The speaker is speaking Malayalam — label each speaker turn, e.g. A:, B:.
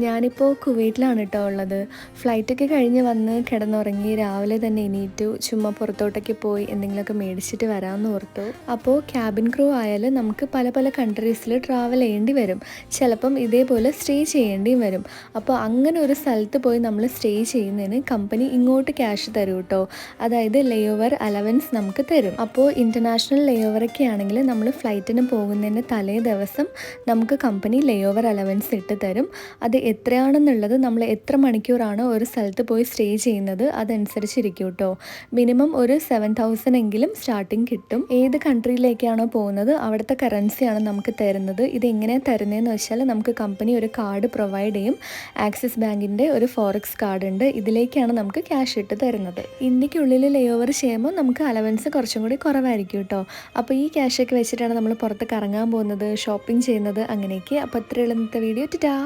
A: ഞാനിപ്പോൾ കുവൈറ്റിലാണ് കേട്ടോ ഉള്ളത്. ഫ്ലൈറ്റൊക്കെ കഴിഞ്ഞ് വന്ന് കിടന്നുറങ്ങി രാവിലെ തന്നെ എണീറ്റു. ചുമ്മാ പുറത്തോട്ടൊക്കെ പോയി എന്തെങ്കിലുമൊക്കെ മേടിച്ചിട്ട് വരാമെന്ന് ഓർത്തു. അപ്പോൾ ക്യാബിൻ ക്രൂ ആയാലും നമുക്ക് പല പല കൺട്രീസിൽ ട്രാവൽ ചെയ്യേണ്ടി വരും. ചിലപ്പം ഇതേപോലെ സ്റ്റേ ചെയ്യേണ്ടിയും വരും. അപ്പോൾ അങ്ങനെ ഒരു സ്ഥലത്ത് പോയി നമ്മൾ സ്റ്റേ ചെയ്യുന്നതിന് കമ്പനി ഇങ്ങോട്ട് ക്യാഷ് തരും കേട്ടോ അതായത് ലേ ഓവർ അലവൻസ് നമുക്ക് തരും. അപ്പോൾ ഇന്റർനാഷണൽ ലേ ഓവറൊക്കെ ആണെങ്കിൽ നമ്മൾ ഫ്ലൈറ്റിന് പോകുന്നതിന്റെ തലേ ദിവസം നമുക്ക് കമ്പനി ലേ ഓവർ അലവൻസ് ഇട്ട് തരും. അത് എത്രയാണെന്നുള്ളത് നമ്മൾ എത്ര മണിക്കൂറാണ് ഒരു സ്ഥലത്ത് പോയി സ്റ്റേ ചെയ്യുന്നത് അതനുസരിച്ചിരിക്കും കേട്ടോ. മിനിമം ഒരു സെവൻ തൗസൻഡ് എങ്കിലും സ്റ്റാർട്ടിങ് കിട്ടും. ഏത് കൺട്രിയിലേക്കാണോ പോകുന്നത് അവിടുത്തെ കറൻസിയാണ് നമുക്ക് തരുന്നത്. ഇത് എങ്ങനെ തരുന്നതെന്ന് വെച്ചാൽ നമുക്ക് കമ്പനി ഒരു കാർഡ് പ്രൊവൈഡ് ചെയ്യും. ആക്സിസ് ബാങ്കിന്റെ ഒരു ഫോറക്സ് കാർഡ് ഉണ്ട്. ഇതിലേക്കാണ് നമുക്ക് ക്യാഷ് ഇട്ട് തരുന്നത്. ഇന്ത്യക്കുള്ളിൽ ലേ ഓവർ ചെയ്യുമ്പോൾ നമുക്ക് അലവൻസ് കുറച്ചും കൂടി കുറവായിരിക്കും കേട്ടോ. അപ്പോൾ ഈ ക്യാഷൊക്കെ വെച്ചിട്ടാണ് നമ്മൾ പുറത്ത് കറങ്ങാൻ പോകുന്നത് ഷോപ്പിംഗ് ചെയ്യുന്നത് അങ്ങനെയൊക്കെ. അപ്പോൾ അത്രയുള്ള ഇന്നത്തെ വീഡിയോ ടാ